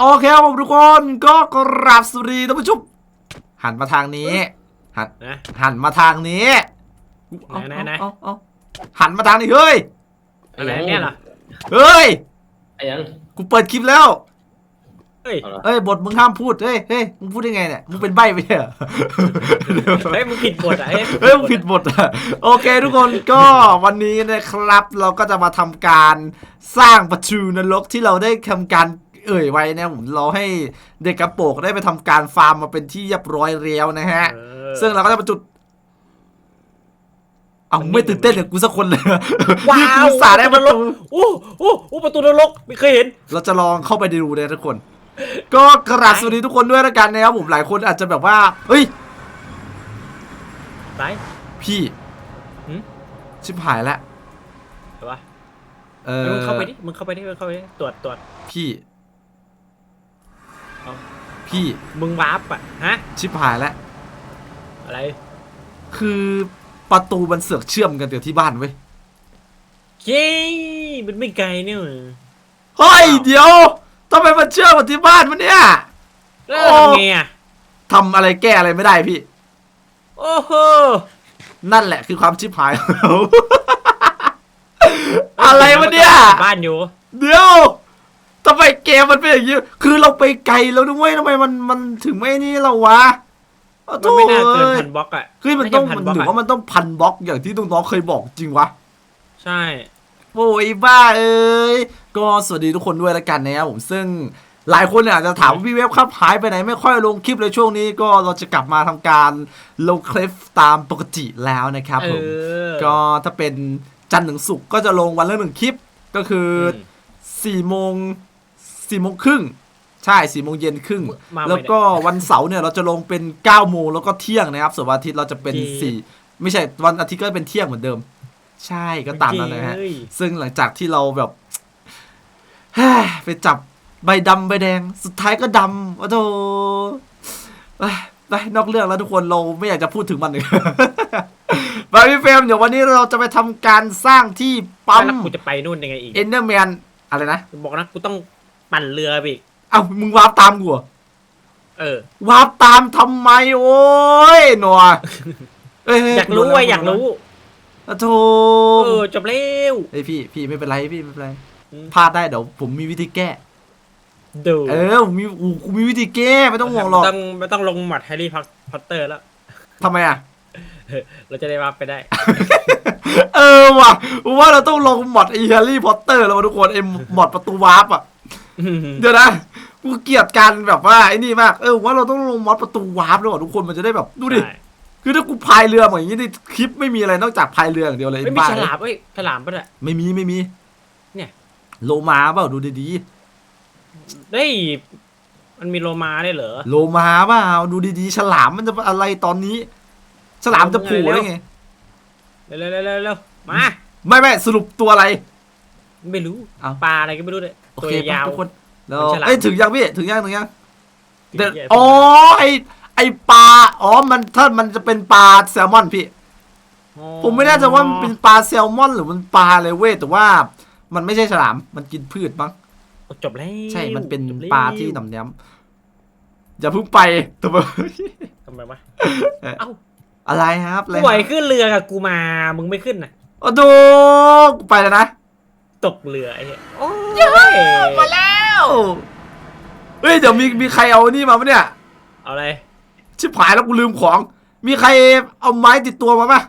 โอเคครับผมทุกคนก็กราบสวัสดีท่านผู้ชมหันมาทางนี้ หันนะ หันมาทางนี้เอาไหนไหน เอาเอาเอาหันมาทางนี้เฮ้ยอะไรเนี่ยเหรอเฮ้ยไอ้ยัง กูเปิดคลิปแล้วเฮ้ย เอาละเฮ้ยบทมึงห้ามพูดเฮ้ยเฮ้ยมึงพูดได้ไงเนี่ยมึงเป็นใบ้ไปเนี่ยเฮ้ยมึงผิดบทอะเฮ้ยมึงผิดบทอะโอเคทุกคนก็วันนี้นะครับเราก็จะมาทำการสร้างประตูนรกที่เราได้ทำการ เอ่ยไว้นะผมเราให้เด็กกระโปรงได้ไปทำการฟาร์มมาเป็นที่เรียบร้อยแล้วนะฮะเออซึ่งเราก็จะมาจุดเอาไม่ตื่นเต้นกับกูสักคนเลยว้านี่วกูสาได้ประตูโอ้โอ้โอ้ประตูนรกไม่เคยเห็น เราจะลองเข้าไปดูเลยทุกคน ก็กราบสวัสดีทุกคนด้วยแล้วกันนะครับผมหลายคนอาจจะแบบว่าเฮ้ยไหนพี่หืมชิบหายแล้วเดี๋ยววะเออมึงเข้าไปดิมึงเข้าไปดิมึงเข้าไปดิตรวจตรวจพี่ เอาพี่มึงวาร์ปอะ ฮะ ชิบหายแล้ว อะไร คือประตูมันเสือกเชื่อมกันเดี๋ยวที่บ้านเว้ย เย้มันไม่ไกลเนี่ยเฮ้ย เดี๋ยวทำไมมันเชื่อมกับที่บ้านมันเนี่ยแล้วโอ้ทำไงอะ ทำอะไรแก้อะไรไม่ได้พี่ โอ้โห นั่นแหละคือความชิบหายของเรา อะไรวะเนี่ย บ้านอยู่ เดี๋ยว ทำไมเกมมันเป็นอย่างนี้คือเราไปไกลแล้วด้วยทำไมมันมันถึงไม่นี่เราวะอ้มันไม่น่าเกินโถ่พันบล็อกอะเฮ้ยมันต้องไใช่มันพับหล็รืออกว่ามันต้องพันบล็อกอย่างที่น้องๆเคยบอกจริงวะ ใช่โอ้ยบ้าเอ้ยก็สวัสดีทุกคนด้วยแล้วกันนะครับผมซึ่งหลายคนเนี่ยอาจจะถามว่าพี่เว็บครับหายไปไหนไม่ค่อยลงคลิปเลยช่วงนี้ก็เราจะกลับมาทำการลงคลิปตามปกติแล้วนะครับเอผมอก็ถ้าเป็นจันทร์ถึงศุกร์ก็จะลงวันละหนึ่งคลิปก็คืออมสี่โมง สี่โมงครึ่งใช่สี่โมงเย็นครึ่ง มาใหม่แล้วก็วันเสาร์เนี่ยเราจะลงเป็น9ก้าโมงแล้วก็เที่ยงนะครับส่วนวันอาทิตย์เราจะเป็นจริงสี่ไม่ใช่วันอาทิตย์ก็เป็นเที่ยงเหมือนเดิม ใช่ก็ตามนั้นนะฮะ เฮ้ยซึ่งหลังจากที่เราแบบ ไปจับใบดำใบแดง สุดท้ายก็ดำโอ้โธไปไปนอกเรื่องแล้วทุกคนเราไม่อยากจะพูดถึงมันเลย ไปพี่เฟรมเดี๋ยววันนี้เราจะไปทำการสร้างที่ปั๊มแล้วกูจะไปนู่นยังไงอีกเอนเดอร์แมนอะไรนะ บอกนะกูต้อง ปั่นเรือไปอีกเอ้ามึงวาร์ปตามกูเหรอเออ วาร์ปตามทำไมโอ้ยหนัวเฮ้ยเฮ้อยากรู้โดนแล้วว่ะอยากรู้โอ้โธเออจบเร็ว เฮ้ยพี่พี่ไม่เป็นไรพี่ไม่เป็นไรอืม พลาดได้เดี๋ยวผมมีวิธีแก้ ดูเออผมมีอูกูมีวิธีแก้ไม่ต้องห่วงหรอกไม่ต้องไม่ต้องลงหมัดแฮร์รี่พอตเตอร์แล้ว ทำไมอะเออเราจะได้วาร์ปไปได้ เออว่ะผมว่าเราต้องลงมอดไอ้แฮร์รี่พอตเตอร์แล้วว่ะทุกคนไอ้มอดประตูวาร์ปอะ เดี๋ยวนะกูเกลียดการแบบว่าไอ้นี่มาก เออผมว่าเราต้องลงมอดประตูวาร์ปแล้วว่ะทุกคนมันจะได้แบบดูดิใช่คือถ้ากูพายเรือเหมือนอย่างนี้ในคลิปไม่มีอะไรนอกจากพายเรืออย่างเดียวเลยไม่มีบ้าฉลามเอ้ยฉลามปะเนี่ยไม่มีไม่มี เนี่ย โลมาเปล่าดูดีเฮ้ยมันมีโลมาได้เหรอๆโลมาเปล่าดูดีๆ ฉลามมันจะอะไรตอนนี้ ฉลามจะโผล่ได้ไง เร็วเร็วเร็วเร็วเร็วมา ไม่ไม่สรุปตัวอะไร ไม่รู้เอา ปลาอะไรก็ไม่รู้เลยโอตัวเคยาว ทุกคนแล้วมันฉลาม เอ้ยถึงยังพี่ถึงยังถึงยังเดี๋ยวเหี้ยอ๋อไอไอปลาอ๋อมันถ้ามันจะเป็นปลาแซลมอนพี่ผมไม่แน่ใจว่ามันเป็นปลาแซลมอน หรือมันปลาอะไรเว้ยแต่ว่า มันไม่ใช่ฉลามมันกินพืชมั้งจบแล้วใช่มันเป็นจบแล้วปลาที่หนำแนมอย่าเพิ่งไปทำไมทำไมวะเอ่อ เอ้าอะไรครับอะไรกูไหวขึ้นเรือกับกูมา มึงไม่ขึ้นน่ะโอ้โหกูไปแล้วนะ ตกเรือไอ้เหี้ยโอ้ยมาแล้ว เฮ้ยเดี๋ยวมีมีใครเอานี่มาปะเนี่ย เอาอะไร ชิบหายแล้วกูลืมของ มีใครเอาไม้ติดตัวมาปะ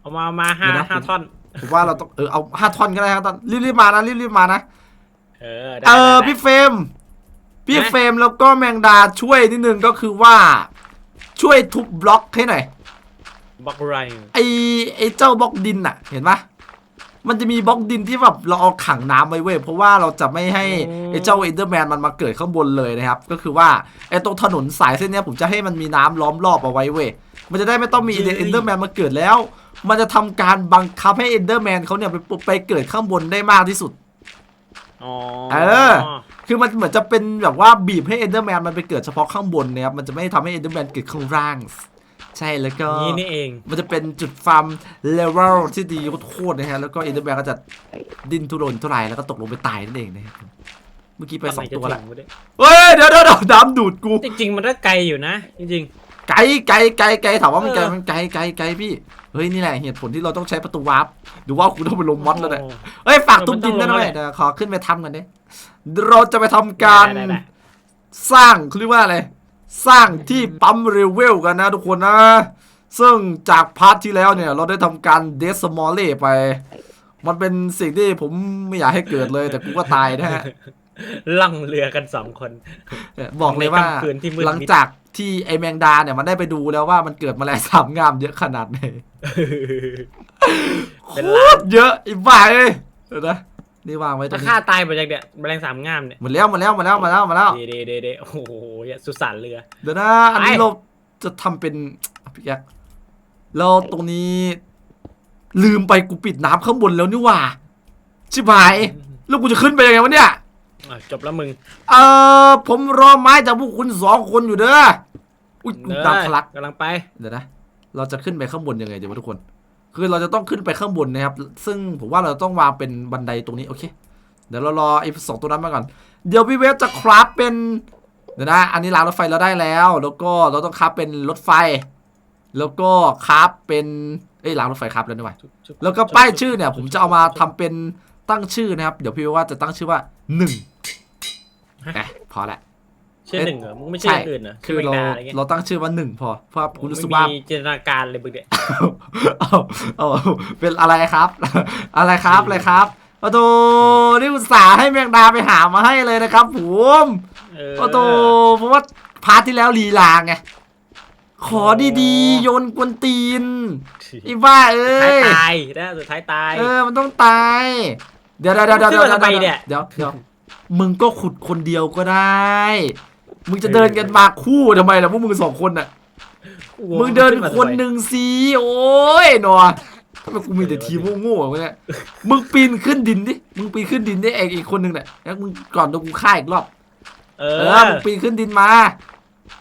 เอามามาห้าเดี๋ยวนะ ห้าท่อน ผมว่าเราต้องเออเอาห้าท่อนก็ได้ครับท่อนรีบๆมานะรีบๆมานะ เออได้เออได้ พี่เฟรมพี่ฮะเฟรมแล้วก็แมงดาช่วยนิดนึงก็คือว่า ช่วยทุบบล็อกให้หน่อย บล็อกไรไอไอเจ้าบล็อกดินอะเห็นปะ มันจะมีบล็อกดินที่แบบเราเอาขังน้ำไว้เว้ยเพราะว่าเราจะไม่ให้ไอเจ้าเอนเดอร์แมนมันมาเกิดข้างบนเลยนะครับ ก็คือว่าไอตรงถนนสายเส้นเนี้ยผมจะให้มันมีน้ำล้อมรอบเอาไว้เว้ยมันจะได้ไม่ต้องมีเอนเดอร์แมนมาเกิดแล้ว มันจะทำการบังคับให้เอนเดอร์แมนเขาเนี่ยไปไปเกิดข้างบนได้มากที่สุดอ๋อเออ คือมันเหมือนจะเป็นแบบว่าบีบให้เอนเดอร์แมนมันไปเกิดเฉพาะข้างบนนะครับมันจะไม่ทำให้เอนเดอร์แมนเกิดข้างล่าง ใช่แล้วก็นี่นี่เอง มันจะเป็นจุดฟาร์มเลเวลที่ดีโคตรๆนะฮะแล้วก็เอนเดอร์แมนก็จะดิ้นทุรนทุรายแล้วก็ตกลงไปตายนั่นเองนะครับมื่อกี้ไปสองตัวตละนไหนจะถึงวะเนี่ยเฮ้ยเดี๋ยวเดี๋ยวเดี๋ยวน้ำดูดกูจริงๆมันก็ไกลอยู่นะ จริงไกลไกลไกลไกลถามว่ามันไกลเออมันไกลไกลไกลพี่เฮ้ยนี่แหละเหตุผลที่เราต้องใช้ประตูวาร์ปหรือว่ากูต้องไปลงๆมอดแล้วเนี่ยโเฮ้ยฝากตุ้มดินเออได้มันต้องด้วยลงแล้วเดี๋ยวขอขึ้นไปทำกันดิเราจะไปทำการได้ได้ได้สร้างเขาเรียกว่าอะไร สร้างที่ปั๊มเรเวลกันนะทุกคนนะ ซึ่งจากพาร์ทที่แล้วเนี่ย เราได้ทำการเดสมอลเล่ไป มันเป็นสิ่งที่ผมไม่อยากให้เกิดเลย แต่กูก็ตายนะฮะล่องเรือกันสองคนบอกเลยว่าในค่ำคืนที่มืดมิดหลังจากที่ไอแมงดาเนี่ยมันได้ไปดูแล้วว่ามันเกิดแมาแรงสามงามเยอะขนาดไหนเป็นโคล้านตรเยอะไอ้บ้าเอ้ยเดี๋ยวนะ นี่วางไว้ตรถ้างนี้ฆ่าตายไปจากเนี่ยแมลงสามงามเนี่ยหมดแล้วหมดแล้วหมดแล้วหมดแล้วหมดแล้ว เดเดเดเดโอ้โหสุสานเรือ เดี๋ยวนะ อันนี้ไป เราจะทำเป็นพี่แอ๊กแล้วตรงนี้ ลืมไปกูปิดน้ำข้างบนแล้วนี่หว่า ชิบหาย แล้วกูจะขึ้นไปยังไงวะเนี่ย อะจบแล้วมึงเออผมรอไม้จากพวกคุณสองคนอยู่เด้อ อุ้ยเด้อน้ำทะลัก กำลังไป เดี๋ยวนะ เราจะขึ้นไปข้างบนยังไงเดี๋ยววะทุกคน คือเราจะต้องขึ้นไปข้างบนนะครับ ซึ่งผมว่าเราต้องวางเป็นบันไดตรงนี้โอเค เดี๋ยวเรารอไอ้สองตัวนั้นมาก่อน เดี๋ยวพี่เวฟจะคราฟเป็น เดี๋ยวนะ อันนี้รางรถไฟเราได้แล้ว แล้วก็เราต้องคราฟเป็นรถไฟ แล้วก็คราฟเป็น เอ้ยรางรถไฟคราฟแล้วนี่หว่าแล้วก็ป้ายชื่อเนี่ย ผมจะเอามาทำเป็นตั้งชื่อนะครับ เดี๋ยวพี่เวฟว่าจะตั้งชื่อว่าหนึ่งแอะพอละ ชื่อหนึ่งเหรอมึงไม่ใช่อย่างอื่นเหรอคือชื่เราแมงดอะไรเงี้ยเราตั้งชื่อว่าหนึ่งพอเพราะคุณรู้สึกว่าไม่มีจินตนาการเลยมึงเนี่ยเอาเอาเป็นอะไรครับ อะไรครับอะไรครับโอ้โหนี่อุตส่าห์ให้แมงดาไปหามาให้เลยนะครับผมเออโอ้โหเพราะว่าพาร์ทที่แล้วลีลาไงขอดีๆ โยนกวนตีนไอ้บ้าเอ้ท้ายยตายนะสุดท้ายตาย เออมันต้องตาย เดี๋ยวเดี๋ยวเดี๋ยวเดี๋ยวขึ้นมาทำไมเดี๋ยวเนี่ยเดี๋ยวเดี๋ยวมึงก็ขุดคนเดียวก็ได้ มึงจะเดินกันมาคู่ทำไมล่ะพวกมึงสองคนน่ะ มึงเดินคนหนึ่งสิโอ้ยหนอทำไมกูมีแต่ทีมโง่ๆวะเนี่ย มึงปีนขึ้นดินดิ มึงปีนขึ้นดินได้เองอีกคนหนึ่งเนี่ยแล้วมึงก่อนโดนกูฆ่าอีกรอบเอเอออ มึงปีนขึ้นดินมา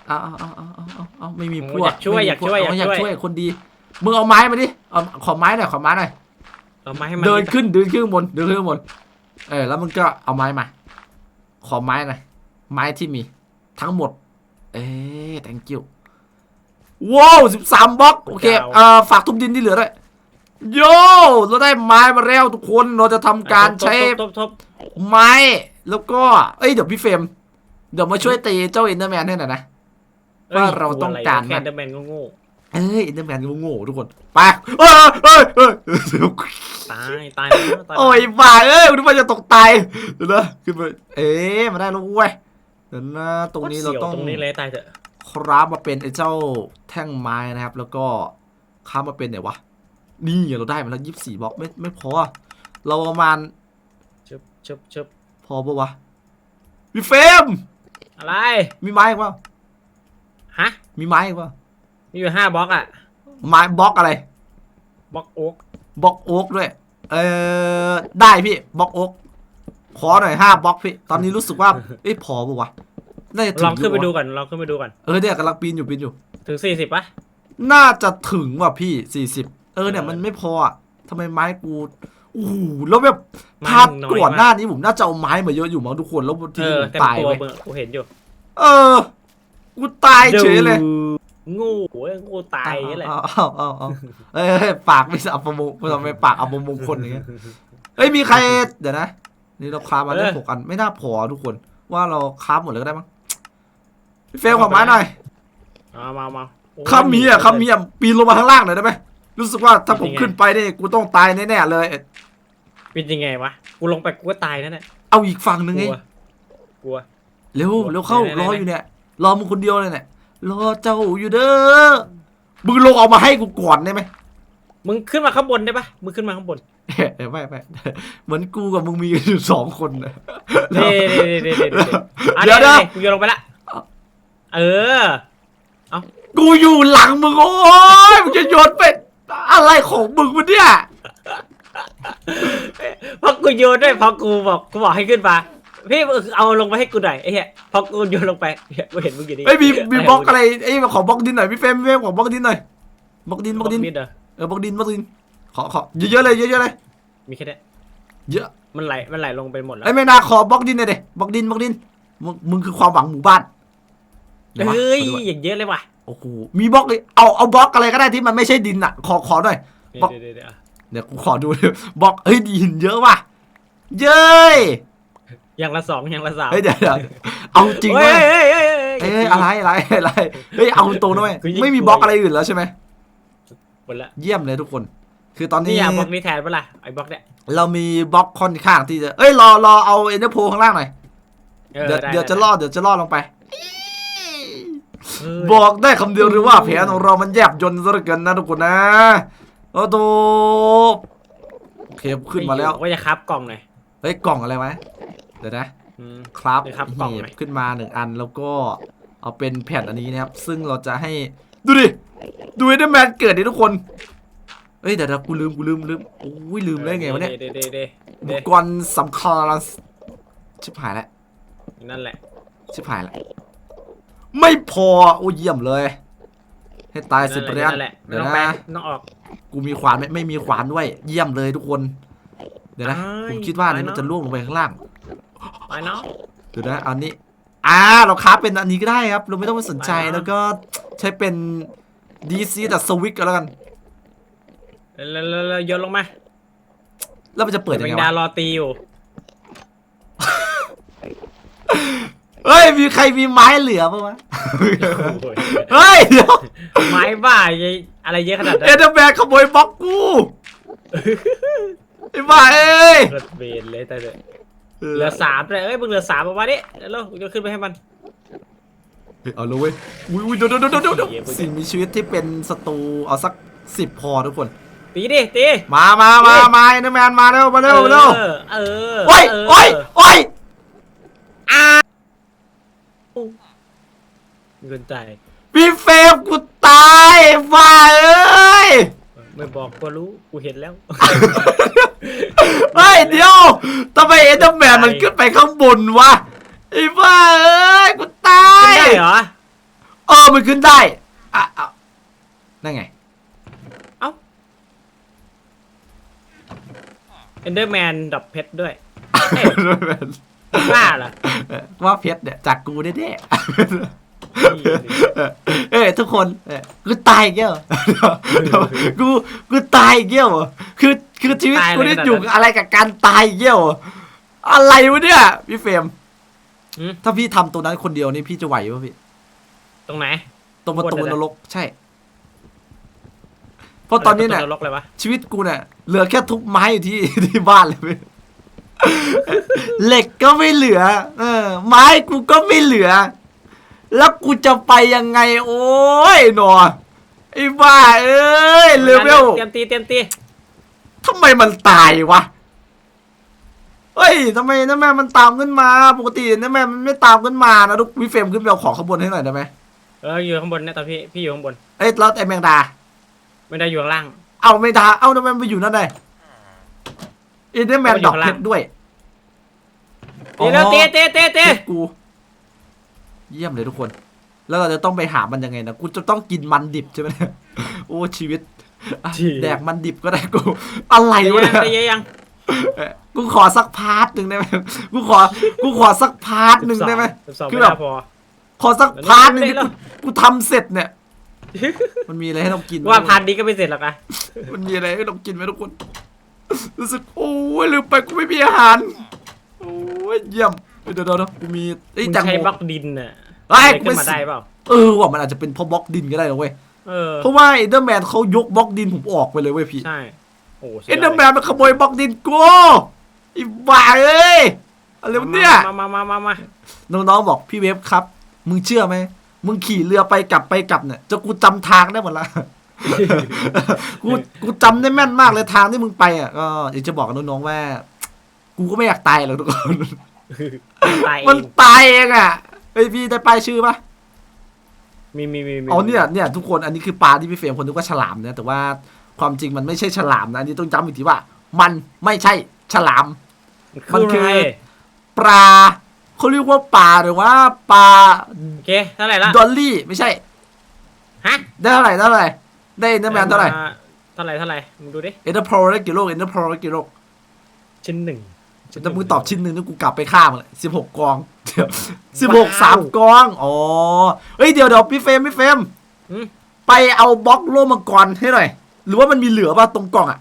เอาเอาเอาเอาเอาเอาเอาไม่มีพวกอยากช่วยไม่มีอยากช่วยพกอยากช่วยอยากช่วยคนดี มึงเอาไม้มาดิ เอาขอไม้หน่อยขอไม้หน่อยเอามาให้มันเดินขึ้นเดินขึ้นข้างบนเดินขึ้นข้างบน เออแล้วมึงก็เอาไม้มา ขอไม้หน่อยไม้ที่มี ทั้งหมด เอ๊ะ thank you ว้าวสิบสามบล็อก โอเคเอ่อฝากทุบดินที่เหลือด้วยโย่เราได้ไม้มาแล้วทุกคนเราจะทำการใช้ทบทบทบไม้แล้วก็ เอ้ยเดี๋ยวพี่เฟรมเดี๋ยวมาช่วยตีเจ้าอินเดอร์แมนให้หน่อยนะทบว่าเราต้องการแคนเดอร์แมนก็โง่เอ้ยอินเดอร์แมนก็โง่ทุกคนไปเอ้ยเอ้ยเอ้ยตายตายแล้วตายแล้วโอ้ยบ้าเอ้ยนึกว่าจะตกตายเดี๋ยวนะขึ้นไปเอ๊ะมาได้แล้วเว้ย เดี๋ยวนะตรงนี้เราต้องตรงนี้เลยตายเถอะคราฟมาเป็นไอ้เจ้าแท่งไม้นะครับ แล้วก็คราฟมาเป็นไหนวะนี่เราได้มาแล้วยี่สิบสี่บล็อกไม่ไม่พอ เราประมาณชึบชึบชึบพอปะวะพี่เฟรมอะไร มีไม้อีกเปล่าฮะมีไม้อีกเปล่ามีอยู่ห้าบล็อกอะไม้บล็อกอะไรบล็อกโอ๊กบล็อกโอ๊กด้วย เออได้พี่บล็อกโอ๊ก ขอหน่อยห้าบล็อกพี่ ตอนนี้รู้สึกว่าเอ้ยพอปะวะน่าจะถึลองงขึ้นไปยู่วะดูก่อนลองขึ้นไปดูก่อน เออเนี่ยกำลังปีนอยู่ปีนอยู่ ถึงสี่สิบปะน่าจะถึงว่ะพี่สี่สิบเออเนี่ยเออมันไม่พออะทำไมไม้กูโอ้โหแล้วแบบไม้ภาพมึงน้อยก่อนมากหน้านี้ผมน่าจะเอาไม้มาเยอะอยู่มั้งทุกคนแล้วทีเอนี้อผมเต็มตายตัวไปมึงกูเห็นอยู่เออกูตายเฉยเลยโงูเว้ยงูตายอย่างเงี้ยแหละ เอาเอาเอาเอาเอ้ยเอ้ยปากไม่สะอัปมงทำไมปากอัปมงคลอย่างเงี้ยเอ้ยมีใครเดี๋ยวนะ นี่เราคราฟมาได้หกอันไม่น่าพอทุกคน ว่าเราคราฟหมดเลยก็ได้มั้งพี่เฟลขอไม้หน่อยเอามามาโอ้ยคำมีอะคำมีอะปีนลงมาข้างล่างหน่อยได้ไหมรู้สึกว่าถ้าผมเป็นยังไงขึ้นไปนี่กูต้องตายแน่ๆเลยเป็นยังไงวะกูลงไปกูก็ตายนั่นแหละเอาอีกฝั่งหนึ่งกไงลัวกลัวเร็วกลัวเร็วเข้าไหนๆๆรออยู่เนี่ยรอมึงคนเดียวเลยเนี่ยรอเจ้าอยู่เด้อมึงลงเอามาให้กูก่อนได้ไหมมึงขึ้นมาข้างบนได้ปะมึงขึ้นมาข้างบน เอ้ยไม่ไม่เหมือนกูกับมึงมีกันอยู่สองคนนะแล้วเด้เด้เด้เด้เด้อะเดี๋ยวเดี๋นะกูโยนลงไปละเออกูอยู่หลังมึงโอ้ยมึงจะโยนเป็นอะไรของมึงวะเนี่ยเพราะกูโยนด้วยเพราะกูบอกกูบอกให้ขึ้นมาพี่เอาลงไปให้กูหน่อยไอ้เหี้ยพอกูโยนลงไปเหี้ยกูเห็นมึงอยู่นี่ไอ้ยมีมีบล็อกอะไรไอ้ยขอบล็อกดินหน่อยพี่เฟรมพี่เฟรมขอบล็อกดินหน่อยบล็อกดินบบล็ล็ออกกดินนิดเหรอเออบล็อกดินบล็อกดิน ขอขอเยอะๆเลยเยอะๆเลย มีแค่เนี้ยเยอะมันไหลมันไหลลงไปหมดแล้วไอ้ยแมงดาขอบล็อกดินหน่อยดิบล็อกดินบล็อกดินมึงมึงคือความหวังหมู่บ้านไหนวะเฮ้ยขอดูอะอย่างเยอะเลยว่ะโอ้โหมีบล็อกเลยเอาเอาบล็อกอะไรก็ได้ที่มันไม่ใช่ดินอะ ขอขอหน่อย เดี๋ยบล็อกวเดี๋ยวเดี๋ยวเดี๋ยวกูขอดูบล็อกเฮ้ยดินเยอะว่ะเย้ยอย่างละสองอย่างละสามเฮ้ยเดี๋ยวเดี๋ยวเอาจริงเฮ้เว้ยย เฮ้ยเฮ้ยเฮ้ยเอ้ยอะไรอะไรอะไรเฮ้ยเอาตรงๆด้วยกูยิ่งไม่มีกลัวบล็อกอะไรอื่นแล้วใช่ไหมหมดละเยี่ยมเลยทุกคน คือตอนนี่นี้อยากบล็อกนี้แทนปะล่ะไอ้บล็อกเนี่ยเรามีบล็อกค่อนข้างที่จะเอ้ยรอรอเอาเอ็นเดอร์โพข้างล่างหน่อยออเดี๋ยวไเดี๋ยวจะไล่อเดี๋ยวจะล่อลงไปเฮ้ยบอกได้คำเดียวหรือว่าแผนของเรามันแยบยนต์ซะเหลือเกินนะทุกคนนะโอ้โตโอเคขึ้นมาแล้วว่าจะคับกล่องหน่อยเฮ้ยกล่องอะไรวะเดี๋ยวนะอืมครับเดี๋ยวครับกล่องหน่อยหีบขึ้นมาหนึ่งอันแล้วก็เอาเป็นแผ่นอันนี้นะครับ ซึ่งเราจะให้ดูดิดูเอเดอร์แมนเกิดดิทุกคน เฮ้ยเดี๋ยวเดี๋ยวกูลืมกูลืมลืมโอ้ยลืมได้ไงวะเนี่ยเดี๋ยวเดี๋ยวเดี๋ยวอุปเดี๋ยวกรณ์สำคัญชิบหายแล้วนั่นแหละ ชิบหายแล้วไม่พอโอ้ยเยี่ยมเลย ให้ตายสิบเปอร์เซ็นนั่ต์นแหละไม่เดี๋ยวต้องแปลนะไม่ต้องออก กูมีขวานไหมไม่มีขวานด้วย เยี่ยมเลยทุกคน เดี๋ยวนะอ้ายผมคิดว่าอันนี้ไปมันเนอะจะล่วงลงไปข้างล่าง ไปเนาะ เดี๋ยวนะเอานี้อ่าเราคราฟเป็นอันนี้ก็ได้ครับ เราไม่ต้องไปสนใจไปนะ แล้วก็ใช้เป็นดีซีแต่สวิกก็แล้วกัน แล้วแล้วแล้วโยนลงมาแล้วมันจะเปิดยังแมไงงดาวะรอตีอยู่เฮ้ย มีใครมีไม้เหลือปะวะ โอ้ยเฮ้ยเดี๋ยวไม้บ้าไอ้อะไรเยอะขนาดนั้เอนเดอร์แมนขโมยบล็อกกูไอ้บ้าเอ้ยเกิดเบนเลยแต่เดี๋ยวเหลือสามเลยเอ้ยมึงเหลือสามประมาณนี้แล้วกูจะขึ้นไปให้มัน เฮ้ยเอาเลยเว้ยอุ้ยอุ้ยเดี๋ยวเดี๋ยวเดี๋ยวเดี๋ยวเดี๋ยวสิ่งมีชีวิตที่เป็นศัตรูเอาสักสิบพอทุกคน ตีดิตีมามามามาเอนเดอร์แมนมาเร็วมาเร็วมาเร็วเออเออโอ้ยเโอ้ยโอ้ยมีคนใจายพี่เฟรมกูตายบ้าเอ้ยไม่บอกก็รู้กูเห็นแล้วเฮ้ยเดี๋ยวทำไมเอ็นเดอร์แมนมันขึ้นไปข้างบนวะไอ้บ้าเอ้ยกูตาไม่ยได้เหรอเออมันขึ้นได้อะอะนั่นไง อนเดอร์แมนดับเพชรด้วยเอ้ยกล้าเหรอ ว่าเพชรเนี่ยจากกูแน่นี่ๆเอ้ยทุกคนเอ้ยกูตายอีกแล้วเดี๋ยวกูกูตายอีกแล้วเหรอคือคือชีวิตกูนี่อยู่กับอะไรกับการตายอีกแล้วเหรออะไรวะเนี่ยพี่เฟรมหืม ถ้าพี่ทำตรงนั้นคนเดียวนี่พี่จะไหวปะพี่ ตรงไหน ตรงประตูบนเลยนนะรกใช่ เพราะตอนนี้เนี่ยประตูรกเลยวะชีวิตกูเนี่ยเหลือแค่ทุบไม้อยู่ที่ที่บ้านเลยเว้ยเหล็กก็ไม่เหลือ เออ ไม้กูก็ไม่เหลือ แล้วกูจะไปยังไง โอ้ยหนอไอ้บ้าเอ้ยเลเวลเตรียมตีเตรียมตีทำไมมันตายวะเฮ้ยทำไมนะแม่มันตามขึ้นมา ปกตินะแม่มันไม่ตามขึ้นมานะทุกวิเฟรมขึ้นไปเอาของข้างบนให้หน่อยได้ไหมเอออยู่ข้างบนเนี่ยตอนพี่พี่อยู่ข้างบนเอ้ยแล้วไอ้แมงดา ไม่ได้อยู่ข้างล่าง เอาไม่ดาเอาทำไมมันไปอยู่นั่นได้เอ็นเดอร์แมนมันอยู่ดอกข้างเพล่างชรด้วยตีแล้วตีตีตีเพตีชรกู เยี่ยมเลยทุกคน แล้วเราจะต้องไปหามันยังไงนะ กูจะต้องกินมันดิบใช่ไหมเนี่ยโอ้ชีวิตอะแดกมันดิบก็ได้กู อะไรตีวะยังเนี่ยตียังเอ้ยกูขอสักพาร์ทหนึ่งได้ไหมกูขอ กูขอสักพาร์ทหนึ่งได้ไหมสิบสองคืไม่อแบบน่าพอขอสักพาร์ทหนึ่งไม่ที่ได้กูกูทำเสร็จเนี่ย มันมีอะไรให้เรากินไหมว่าพันนี้ก็ไม่เสร็จหรอกนะมันมีอะไรให้เรากินไหมทุกคน รู้สึกโอ้ยลืมไปกูไม่มีอาหาร โอ้ยเยี่ยมเดี๋ยวเดี๋ยวเดี๋ยวกูมีไอ้ยมึงแตงใช้โม บล็อกดินน่ะเอ้ยอะไรกูขึ้ไม่นมาได้เปล่าเออว่ะมันอาจจะเป็นเพราะบล็อกดินก็ได้นะเว้ย เออเพราะว่าเอเดอร์แมนเขายกบล็อกดินผมออกไปเลยเว้ยพี่ ใช่โอ้สุเอดยเดอดร์แมนมันขโมยบล็อกดินกูอีบ้าเอ้ยอะไรวะเนี่ย มามามามามาน้องๆบอกพี่เวฟครับ มึงเชื่อไหม มึงขี่เรือไปกลับไปกลับเนี่ยจะกูจำทางได้หมดละกูกูจำได้แม่นมากเลยทางที่มึงไปอะก็อยากจะบอกกับน้องๆว่า กูก็ไม่อยากตายหรอกทุกคนตายเอมันงตายเองอะเฮ้ยพี่ได้ป้ายชื่อปะมีมีมีมีอ๋อเนี่ยเนี่ยทุกคนอันนี้คือปลาที่พี่เฟรมคนนึกว่าฉลามนะแต่ว่าความจริงมันไม่ใช่ฉลามนะอันนี้ต้องย้ำอีกทีว่า มันไม่ใช่ฉลาม มันคืออะไรปลา เขาเรียกว่าปลาหรือว่าปลาโอเคเท่าไหร่ละดอลลี่ไม่ใช่ ฮะได้เท่าไหร่ได้เท่าไหร่ได้เอ็นเดอร์แมนเท่าไหร่เท่าไหร่เท่าไหร่มึงดูดิเอ็นเดอร์โพรได้กี่โลกเอ็นเดอร์โพรได้กี่โลกชิ้นหนึ่งแต่มึงตอบชิ้นหนึ่งนี่กูกลับไปฆ่ามันเลยสิบหกกองเดี๋ยวสิบหกสามกองอ๋อเฮ้ยเดี๋ยวเดี๋ยวพี่เฟรมพี่เฟรมอืมไปเอาบล็อกโลมังกรให้หน่อย หรือว่ามันมีเหลือป่ะตรงกล่องอะ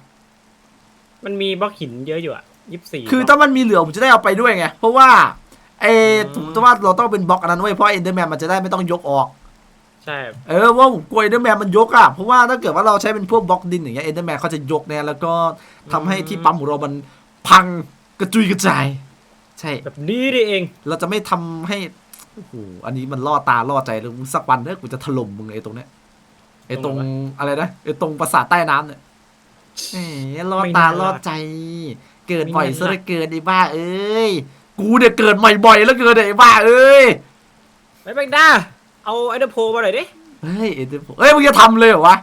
มันมีบล็อกหินเยอะอยู่อะยี่สิบสี่คือถ้ามันมีเหลือผมจะได้เอาไปด้วยไง เพราะว่า เอออืมถูกต้องว่าเราต้องเป็นบล็อกอันนั้นไว้ยเพราะเอ็นเดอร์แมนมันจะได้ไม่ต้องยกออก ใช่ เออว่าผมกลัวเอ็นเดอร์แมนมันยกอะเพราะว่าถ้าเกิดว่าเราใช้เป็นพวกบล็อกดินอย่างเงี้ยเอ็นเดอร์แมนเขาจะยกเนี่ยแล้วก็ทำให้ที่ปั๊มของเรามันพังกระจุยกระจาย ใช่ แบบนี้ดิเอง เราจะไม่ทำให้โอ้โหอันนี้มันล่อตาล่อใจเลยมึงสักวันเนอะกูจะถล่มมึงไอ้ตรงเนี้ยไอ้ตรงตรงไหนวะอะไรนะไอ้ตรงปราสาทใต้น้ำเนี่ยแหมล่อไม่ตาน่าล่อรักใจ เกิดบ่อยไม่น่าซะเหรัลืกอเกินไอ้บ้าเอ้ย กูเนี่ยเกิดใหม่บ่อยแล้วเกินไอ้บ้าเอ้ยไปแบงด้าเอาไอเดอร์โพมาหน่อยดิ เฮ้ยเอ็นเดอร์โพเฮ้ยมึงจะทำเลยเหรอวะ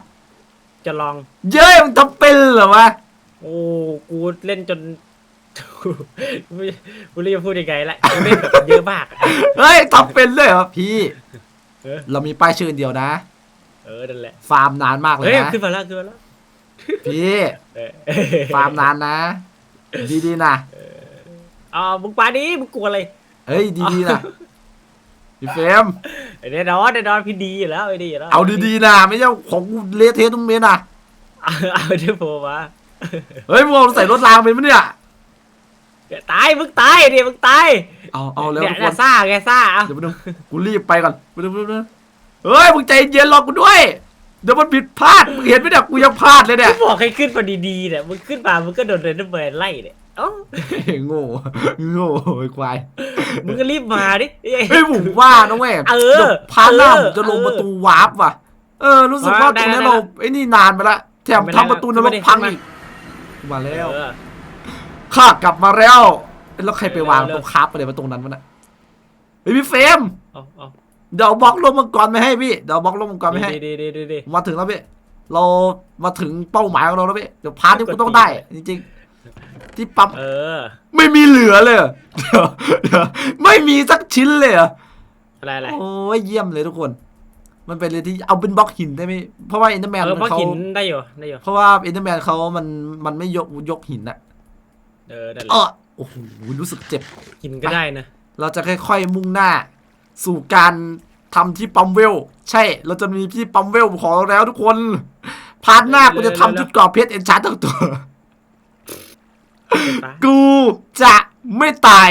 จะลอง เย้ยมึงทำเป็นเหรอวะโอ้ กูเล่นจนกูไม่กูเรียกพูดยังไงละกูเล่นแบบเยอะมากอะเฮ้ยทำเป็นเลยเหรอพี่ เออเรามีป้ายชื่ออนเดียวนะ เออนั่นแหละ ฟาร์มนานมากเลยเฮ้ยนะขึ้นมาแล้วขึ้นมาแล้วพี่เออฟาร์มนานนะ ดีๆนะ อ๋อมึงปาดีมึงกลัวอะไรเฮ้ยดีๆนะพี่เฟรมแน่นอนแน่นอนพี่ดีอยู่แล้วไอ้ดีอยู่แล้วเอาดีๆนะไม่ใช่ของกูเละเทะทุกเม็ดนะเอาเอาไอเดอร์โพมาเฮ้ยมึงเอาใส่รถรางไปมั้ยเนี่ยเดี๋ยวตายมึงตายดิมึงตายเอาเอาแล้วเนี่ยทุกคเนี่ยนซ่าไงซ่าเอาเดี๋ยวไปดูกูรีบไปก่อนไปดูไปดูเฮ้ยมึงใจเย็นรอกูด้วยเดี๋ยวมันผิดพลาดมึงเห็นไหมเนี่ยกูยังพลาดเลยเนี่ยกูบอกให้ขึ้นมาดีๆเนี่ยมึงขึ้นมามึงก็โดนเรนเดอร์แมนไล่เนี่ย เอ้าโง่โง่ไอ้ควายมึงก็รีบมาดิเฮ้ยผมว่านะเว้ยเออดี๋ยวพาร์ทหน้าเออผมจะลงประตูวาร์ปว่ะ เออ รู้สึกว่าตรงนี้เราไอ้นี่นานไปละแถมทำประตูนรกพังอีกมาแล้วเออข้ากลับมาแล้วเอ้ยแล้วใครไปวางเร็วๆตรงคาร์บอะไรมาตรงนั้นวะน่ะเฮ้ยพี่เฟรมเอาเอาเดี๋ยวบล็อกลมมังกรไม่ให้พี่เดี๋ยวบล็อกลมมังกรไม่ให้ดีดีดีดีดีมาถึงแล้วพี่เรามาถึงเป้าหมายของเราแล้วพี่เดี๋ยวพาร์ทนี้กูต้องได้จริงๆ ที่ปั๊มเออ ไม่มีเหลือเลยเหรอเดี๋ยวเดี๋ยวไม่มีสักชิ้นเลยเหรออะไรอะไรโอ้ยเยี่ยมเลยทุกคน มันเป็นเลยที่เอาเป็นบล็อกหินได้ไหมเพราะว่าอินเตอร์แมนเออเพราะเขาหินได้อยู่ได้อยู่เพราะว่าอินเตอร์แมนเขามันมันไม่ยกยกหินอะเออนั่นแหเอละอโอ้โหรู้สึกเจ็บ หินก็ได้นะ เราจะค่อยๆมุ่งหน้า สู่การทำที่ปั๊มเวล ใช่ เราจะมีที่ปั๊มเวลของเราแล้วทุกคนพาร์ทหน้ากูจะทำจุดกรอบเพชรเอนชาร์ทั้งตัวเป็นปะ กูจะไม่ตาย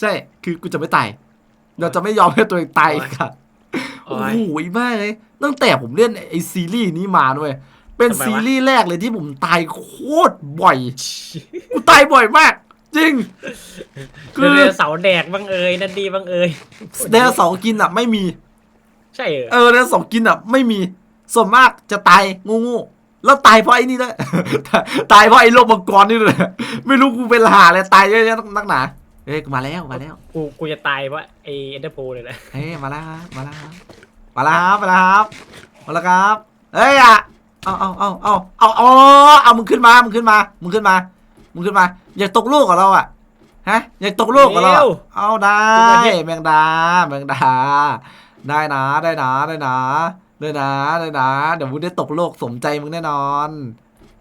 ใช่ คือกูจะไม่ตาย เราจะไม่ยอมให้ตัวเองตายอีกค่ะโอ้โอ้ยโหบ้าเลยตั้งแต่ผมเล่นไอซีรีส์นี้มาด้วยเป็นทำไมวะซีรีส์แรกเลยที่ผมตายโคตรบ่อยกูตายบ่อยมาก จริง คืคืออเสาแดกบ้างเอ่ยนั่นดีบ้างเอ่ยเดนสองกินอะ ไม่มี ใช่เออเออเดนสองกินอะ ไม่มีส่วนมากจะตายงูๆ แล้วตายเพราะไอ้นี่ด้วยตายเพราะไอ้โลกมังกรนี่เลยไม่รู้กูเป็นหาอะไรตายเยอะแยะนักหนาเอ้ยกูมาแล้วมาแล้วกูกูจะตายเพราะไอเอ็นเดอร์โพเลยนะเฮ้ยมาแล้วครับมาแล้วครับมาแล้วครับมาแล้วครับมาแล้วครับเฮ้ยอะเอาเอาเอาเอาเอาเอาเอามึงขึ้นมามึงขึ้นมามึงขึ้นมามึงขึ้นมา อยากตกลูกกับเราอะฮะอยากตกลูกกับเราอะเอาได้แมงดาแมงดาได้นะได้นะได้นะ ได้นะได้นะ เดี๋ยวมึงได้ตกโลกสมใจมึงแน่นอน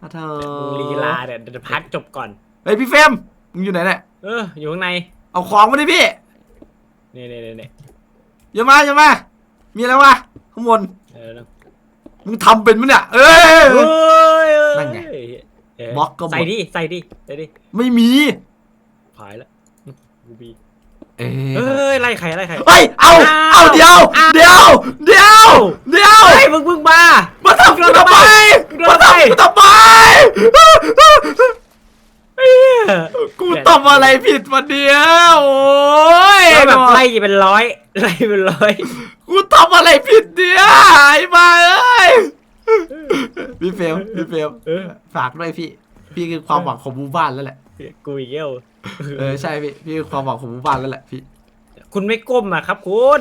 อะเธอมึงลีลาเนี่ยเดี๋ยวพักจบก่อน เฮ้ยพี่เฟรมมึงอยู่ไหนเนี่ย เออ อยู่ข้างในเอาของมาดิพี่นี่นี่นี่นี่อย่ามาอย่ามา มีอะไรวะข้างบนเออมึงทำเป็นมั้ยเนี่ย เอ้ย เฮ้ยนั่นไงเบล็อกก็หมดใส่ดิ ใส่ดิ ใส่ดิ ไม่มีผายแล้วกูบี เอ้เฮ้ยไล่ใครไล่ใครเฮ้ย เอา เอาเดี๋ยว เดี๋ยว เดี๋ยว เดี๋ยว เฮ้ยมึงเพิ่งมามาทำกูทำไมโดนมาไปทำกูทำไมเฮ้ยกูทำอะไรผิดมาเดียวโอ้ยแล้วแบบไล่เป็นร้อยไล่เป็นร้อยกูทำอะไรผิดเนี่ยไอ้มาเอ้ยพี่เฟลมพี่เฟลมเออฝากด้วยพี่ พี่คือความหวังของหมู่บ้านแล้วแหละกูอีกแล้ว เออใช่พี่พี่คือความหวังของหมู่บ้านแล้วแหละพี่ คุณไม่ก้มอะครับคุณ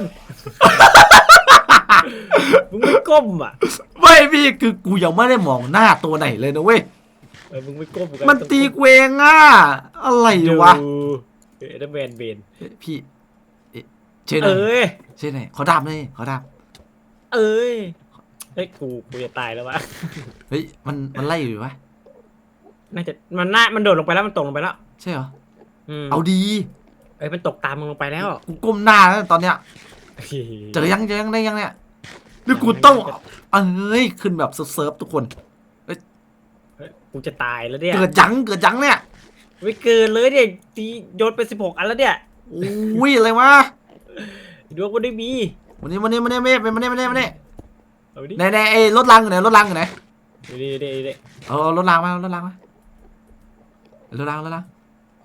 มึงไม่ก้มอะไม่พี่คือกูยังไม่ได้มองหน้าตัวไหนเลยนะเว้ย เออมึงไม่ก้มมันตีกูเองอะอะไรดูวะเอเดอร์แมนเบนเอ้ยพี่เอ๊ะเช่นไหนเอ้ยเช่นไหนขอดาบเลยขอดาบเอ้ยเฮ้ยกูกูจะตายแล้ววะเฮ้ยมันมันไล่อยู่วะน่าจะมันน่ามันโดดลงไปแล้วมันตกลงไปแล้ว ใช่เหรอม เอาดีเอ้ยมันตกตามมึงลงไปแล้วกูก้มหน้าแล้วตอนเนี้ยเจอยังเจอยังได้ยังเนี่ยนี่กูต้องเอ้ยขึ้นแบบเซิร์ฟๆทุกคนเฮ้ยกูจะตายแล้วเนี่ยเกิดยังเกิดยังเนี่ยไม่เกินเลยเนี่ยตีโยนไปสิบหกอันแล้วเนี่ยอุ้ยอะไรวะดวงมันได้มีวันนี้วันนี้วันนี้ไม่ไม่วันนี้วันนี้วันนี้เอาดิไหนไหนไอ้รถรางอยู่ไหนรถรางอยู่ไหนดีดีดีดีเอาเอารถรางมารถรางมา รถรางรถราง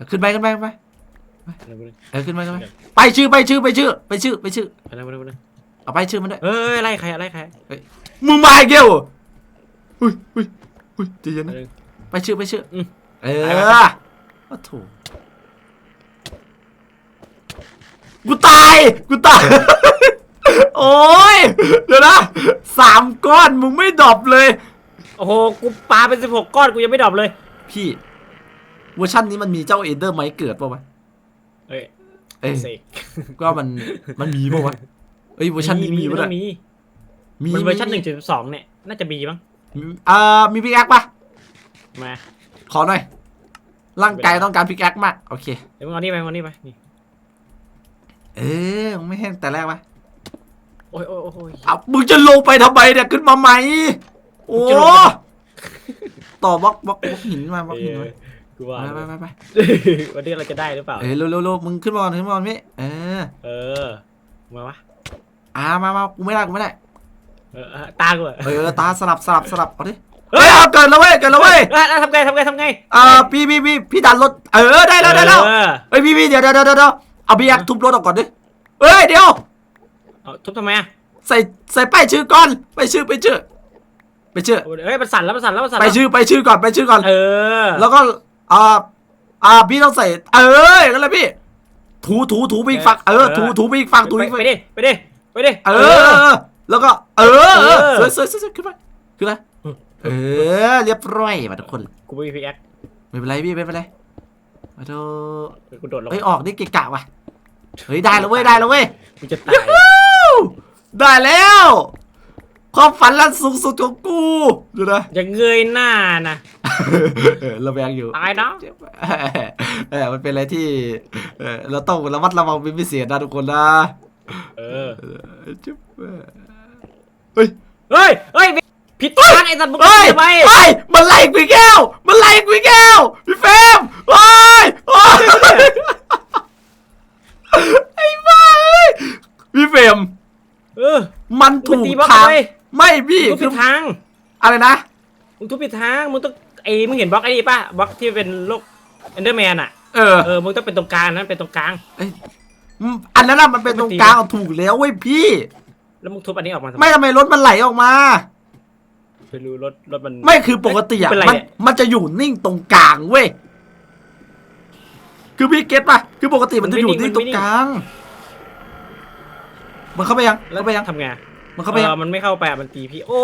ขึ้นไปขึ้นไปขึ้นไปอะไรวะเนี่ยเออขึ้นไปขึ้นไปไปชื่อไปชื่อไปชื่อไปชื่อไปชื่ออะไรวะเนี่ยเอาไปชื่อมันด้วยเอ้ยไล่ใครอะไล่ใครมึงมาอีกเดียวอุ้ยอุ้ยอุ้ยใจเย็นนะเออไปชื่อไปชื่ออมเอไปอไปโอ้โถกูตายกูตายโอ้ยเดี๋ยวนะสามก้อนมึงไม่ดรอปเลย โอ้โหกูปาเป็นสิบหกก้อนกูยังไม่ดรอปเลย พี่ เวอร์ชันนี้มันมีเจ้าเอเดอร์ไหมเกิดป่าวะเอ้ยเอ้ยเสกก็มันมันมีป่าวะเอ้ยเวอร์ชันนี้มีมัป่ะต้องเนี่ยมีมีมันเวอร์ชันหนึ่งมีจุดสองเนี่ย น่าจะมีมั้งอ่ามีพิกแอคปะมาขอหน่อยร่างกายต้องการพิกแอคมากโอเคเดี๋ยวมึงเอานี่ไปเอานี่ไปนี่เออมึงไม่แห้งแต่แรกปะโอ้ยโอ้ยโอ้ยเอามึงจะลงไปทำไมเนี่ยขึ้นมาไหมโอ้จะลงไปต่อบล็อกบล็อกบล็อกหินมาบล็อกหินมา เออกูว่าไปไปไปไปวันนี้เราจะได้หรือเปล่า เออเร็วเร็วเร็วมึงขึ้นมาก่อนขึ้นมาก่อนพี่เออ เออ มาวะอ่ามามากูไม่ได้กูไม่ได้ เออเออตากูอะเออตาสลับสลับสลับเอาดิเฮ้เฮ้ยยเอาเกินแล้วเว้ยเกินแล้วเว้ยเอ้ยแล้วทำไงทำไงทำไงอ่าพี่พี่พี่พี่ดันรถเออได้แล้วได้แล้วเออเฮ้ยพี่พี่เดี๋ยวเดี๋ยวเดี๋ยวเดี๋ยวเอาพี่แอคทุบรถออกก่อนดิเฮ้ยเดี๋ยวเอาทุบทำไมอะใส่ใส่ป้ายชื่อก่อนไปชื่อไปชื่อไปชื่อเฮ้ยมันสั่นแล้วมันสั่นแล้วมันสั่นไปแล้วชื่อไปชื่อก่อนไปชื่อก่อนเออ แล้วก็ อ่าอ่าพี่ต้องใส่ เอออย่างนั้นเลยพี่ ถูถูถูไปอีกฝั่งเออถูถูไปอีกฝั่งถูไปอีกฝั่งไปดิไปดิไปดิเออเออแล้วก็ เออเออเออสวยสวยสวยสวยขึ้นมาขึ้นมาเออเรียบร้อยมาทุกคนกูไม่มีพีแอคไม่เป็นไรพี่ไม่เป็นไรมาดูกูโดดลงเฮ้ยออกนี่เกะกะว่ะเฮ้ยได้แล้วเว้ยได้แล้วเว้ยกูจะตายวู้ได้แล้ว ความฝันลันสูงสุดของกูดูนะอย่าเงยหน้านะ เออเราแบงอยู่ตายนะ เจ็บเออมันเป็นอะไรที่เออเราต้องระมัดระวังเป็นพิเศษนะทุกคนนะเออ เออเจ็บเออเฮ้ย เฮ้ย เฮ้ย ผิดทางไอ้สัตว์มึงเฮ้ยทำไมเฮ้ย มันไล่กุยแก้ว มันไล่กุยแก้ว พี่เฟรมเฮ้ยเฮ้ยไอ้บ้าเอ้ยพี่เฟรมเออ มันถูกมึงตีบล็อกทางทำ ไมไม่พี่มึงทุบคืผิอดทาง อะไรนะมึงทุบผิดทางมึงต้องไอ้มึงเห็นบล็อกไอ้นี่ป่ะบล็อกที่เป็นโลกเอนเดอร์แมนอะเออเออมึงต้องเป็นตรงกลางนั้นเป็นตรงกลางอืมอันนั้นน่ะมันเป็นตรงกลางถูกแล้วเว้ยพี่ แล้วมึงทุบอันนี้ออกมาทำไมไม่ทำไมรถมันไหลออกมาไปรู้รถรถมันไม่คือปกติอะเป็นไรมันเนี่ยมันจะอยู่นิ่งตรงกลางเว้ยคือพี่เก็ตป่ะคือปกติมันจะอยู่นิ่งตรงกลางมันเข้าไปยังแล้วเข้าไปยังทำไง มันเข้าไปยังออมันไม่เข้าไปอะมันตีพี่ โอ้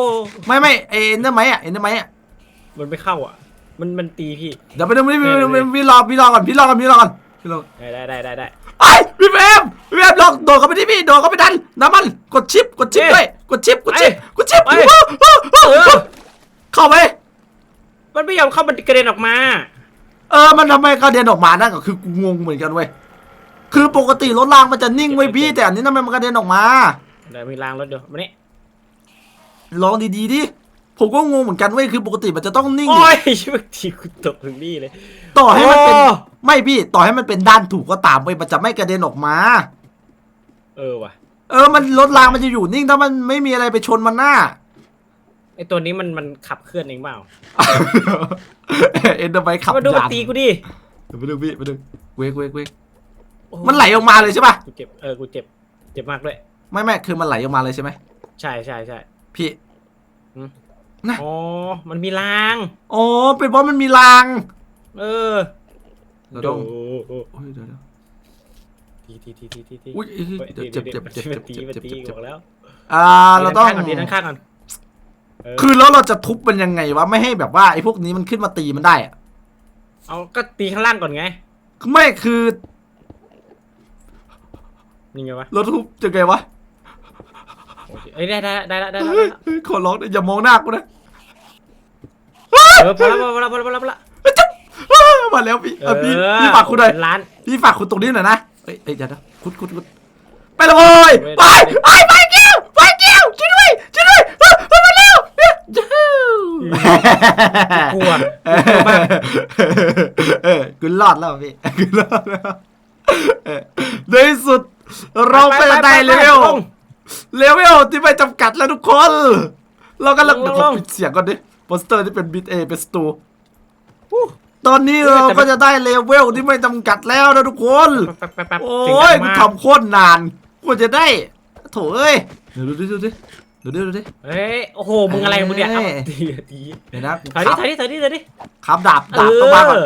ไม่ไม่เอ็นได้ไหมอะเอ็นได้ไหมอะมันไม่เข้าอะ มันมันตีพี่ เดี๋ยวไปดูพี่พี่เดี๋ยวพี่พี่รอพี่รอก่อนพี่รอก่อนพี่รอก่อนพี่รอได้ได้ได้ได้ได้ ไอ้พี่เฟรมพี่เฟรมลองโดดเข้าไปที่พี่โดดเข้าไปดันน้ำมันกดชิปกดชิปด้วยกดชิปกดชิปกดชิปไปเออเข้าไปมันไม่ยอมเข้ามันกระเด็นออกมา เออมันทำไมกระเด็นออกมานั่นก็คือกูงงเหมือนกันเว้ยคือปกติรถรางมันจะนิ่งไว้ยพี่แต่อันนี้ทำไมมันกระเด็นออกมา เดี๋ยวมีรางรถเดี๋ยวมานี่ลองดีๆดิ ผมก็งงเหมือนกันเว้ยคือปกติมันจะต้องนิ่ง โอ้ยชิบทีกูตกถึงนี่เลย ต่อให้มันเป็น โอ้ ไม่พี่ ต่อให้มันเป็นด้านถูกก็ตามเว้ยมันจะไม่กระเด็นออกมา เออว่ะเออ มันรถรางมันจะอยู่นิ่ง ถ้ามันไม่มีอะไรไปชนมันหน้า ไอตัวนี้มันมันขับเคลื่อนเองเปล่าเอ็นเดอร์ไบขับมาดูมันยานตีกูดิมาดูพี่มาดูเวกเวกเวกโอ้มันไหลออกมาเลยใช่ป่ะ กูเจ็บเออกูเจ็บเจ็บมากด้วย ไม่ไม่คือมันไหลออกมาเลยใช่ไหมใช่ใช่ใช่พี่ อ๋อ มันมีราง อ๋อ เป็นเพราะมันมีราง เออเราต้องโโอ้โอ้ยเดี๋ยวเดี๋ยวทีทีทีทีทีทีอุ้ยเอ้ยฮ้ยเจ็บเจ็บเจ็บเจ็บตีเจ็บมันเจ็บตีเจ็บมันเจ็ตีบบอกแล้ว อ่า เราต้องตีด้านข้างก่อนตีด้านข้างก่อนเออคือแล้วเราจะทุบมันยังไงวะ ไม่ให้แบบว่าไอ้พวกนี้มันขึ้นมาตีมันได้อะเอาก็ตีข้างล่างก่อนไง ไม่คือนี่ไงวะ เราทุบยังไงวะโอ เคเอ้ยได้ได้ได้ได้ได้ได้เฮ้ยเฮ้ยขอร้องนะอย่ามองหน้ากูนะเออพอแล้วพอแล้วพอแล้วพอแล้วพอแล้วเฮ้ยจ๊บอ้ามาแล้วพี่เอเออพี่อพี่ฝากคุณหน่อยเป็นล้านพี่ฝากคุณตรงนี้หน่อยนะเฮ้ยเฮ้ยเดี๋ยวนะคุณคุณคุณไปเลยโว้ยไปไปไปเกี้ยวไปเกี้ยวช่วยด้วยช่วยด้วยเฮ้ยเฮ้ยมาเร็วเนี่ยยูกลัวเออเออคุณรอดแล้วพี่คุณรอดแล้วเออในที่สุดเราไปในเลเวลลง เลเวลที่ไม่จำกัดแล้วทุกคน เรากำลังลงเดี๋ยวลผมงปิดเสียงก่อนดิโปสเตอร์ที่เป็นบิทเอเป็นสตูตอนนี้เราก็จะได้เลเวลที่ไม่จำกัดแล้วนะทุกคน แป๊บแป๊บแป๊บโอเสีง้ยดังกูมากทำโคตรนานกว่าจะได้โถเอ้ยเดี๋ยวดูดิดูดิดูดิดูดิ เฮ้ยโอ้โหมึงอะไรมึงเนี่ยเอ้เอาย ดีดีเดี๋ยวนะกูถอยดิถอยดิถอยดิถอยดิครับดาบเอดาบต้องมาก่อนอ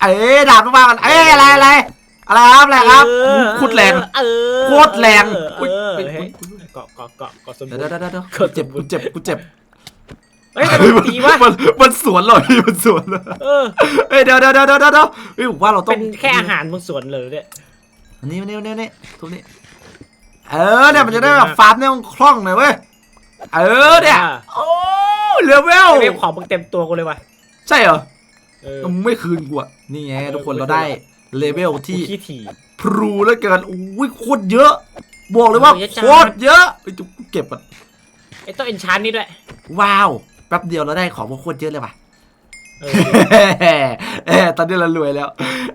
เอ้ยดาบต้องมาก่อนเอ้ยอะไรอะไร อะไรครับอะไรครับเออโคตรแรงเออโคตรแรงเอออุ๊ยเอออุ๊ยเฮ้ยอุ๊ยเกาะเกาะเกาะเกาะสมบูเดี๋ยวรณ์เดี๋ยวเดี๋ยวเกิดเจ็บกูเจ็บกูเจ็บเฮ้ยแต่มันตีวะมันมันสวนเลยพี่มันสวนเลยเออเฮ้ยเดี๋ยวเดี๋ยวเดี๋ยวเดี๋ยวเดี๋ยวเฮ้ยผมว่าเราต้อเป็งนแค่อาหารบางส่วนเลยเนี่ยอันนี้อันนี้อันนี้อันนี้ตรงนี้เออเนี่ยมันจะได้แบบฟาร์มเนี่ยคล่องหน่อยเว้ยเออเนี่ยโอ้เลเวลไอ้เว็บของมึงเต็มตัวกูเลยว่ะใช่เหรอเออมึงไม่คืนกูอะนี่ไงทุกคนเราได้ เลเวลที่ขี้ถี่พรูแล้วเกินอุ้ยโคตรเยอะ บอกเลยว่าเยอะจังโคตรเยอะไอ้ยจุ๊บกูเก็บอะไอ้ตัวเอนชานนี่ด้วย ว้าว แป๊บเดียวเราได้ของมาโคตรเยอะเลยว่ะเออเออตอนนี้เรารวยแล้ว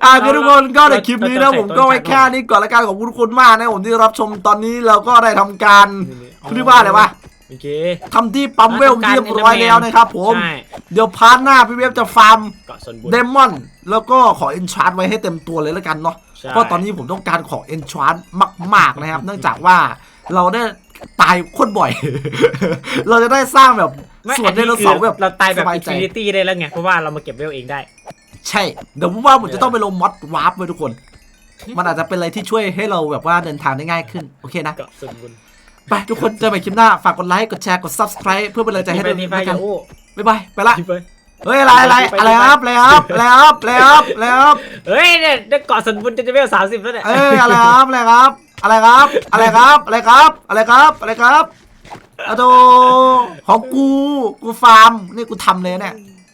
อะคือทุกคนก็ในคลิปนี้นะเราจะผมก็ไว้ใส่ต้นแค่นี้ก่อนละกันขอบคุณทุกคนมากนะผมที่รับชมตอนนี้เราก็ได้ทำการอ๋อเรียกว่าอะไรวะ โอเคทำที่ปั๊มเวลทำการเรียบร้อยแล้วนะครับผมใช่เดี๋ยวพาร์ทหน้าพี่เวฟจะฟาร์มเกาะสนบุญเดมอนแล้วก็ขอเอนชาร์ตไว้ให้เต็มตัวเลยแล้วกันเนาะใช่เพราะตอนนี้ผมต้องการของเอนชาร์ตมาก ๆนะครับ เนื่องจากว่าเราได้ตายโคตรบ่อย เราจะได้สร้างแบบไม่ส่วนไดโนเสาร์แบบเราตายแบบสบายอินใจฟินิตี้ได้แล้วไง เพราะว่าเรามาเก็บเวลเองได้ ใช่ เดี๋ยวผมว่าผมจะต้องไปลงมอดวาร์ปไว้ทุกคน มันอาจจะเป็นอะไรที่ช่วยให้เราแบบว่าเดินทางได้ง่ายขึ้น โอเคนะเกาะสนบุญ ไปทุกคนเจอกันใหม่คลิปหน้า ฝากกดไลค์ กดแชร์ กด subscribe เพื่อเป็นกำลังใจให้ไปด้วยนี่ไปแล้วกัยานโอ้บ๊ายบาย ไปละที่ไปเฮ้ยอะไรอะไรไปอะไรไปครับอะไรครับอะไรครับอะไรครับอะไรครับเฮ้ยเนี่ยได้เกาะสนบุญจะจะเวลสามสิบแล้วเนี่ยเอ้ยอะไรครับอะไรครับ อะไรครับ อะไรครับ อะไรครับ อะไรครับ อะไรครับอะโดของกู กูฟาร์ม นี่กูทำเลยเนี่ย